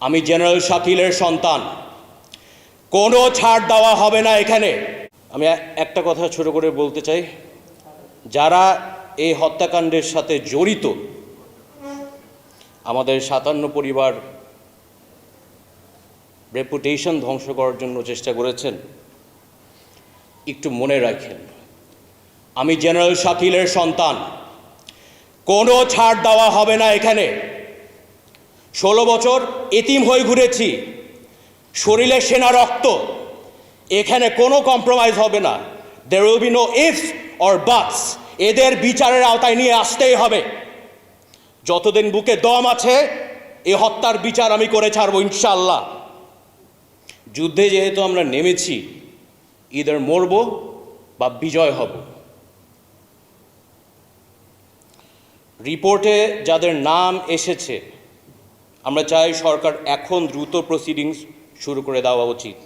আমি জেনারেল শাকিলের সন্তান। কোনো ছাড় দেওয়া হবে না এখানে। আমি একটা কথা ছোট করে বলতে চাই। যারা এই হত্যাকাণ্ডের সাথে জড়িত, আমাদের সাতান্ন পরিবার রেপুটেশন ধ্বংস করার জন্য চেষ্টা করেছেন, একটু মনে রাখেন। আমি জেনারেল শাকিলের সন্তান। কোনো ছাড় দেওয়া হবে না এখানে। ষোলো বছর এতিম হয়ে ঘুরেছি। শরীরে সেনা রক্ত। এখানে কোনো কম্প্রোমাইজ হবে না। There will be no if or buts এদের বিচারের আওতায় নিয়ে আসতেই হবে। যতদিন বুকে দম আছে, এ হত্যার বিচার আমি করে ছাড়বো ইনশাল্লাহ যুদ্ধে যেহেতু আমরা নেমেছি ইদার মরব বা বিজয় হব। রিপোর্টে যাদের নাম এসেছে আমরা চাই সরকার এখন দ্রুত প্রসিডিংস শুরু করে দেওয়া উচিত।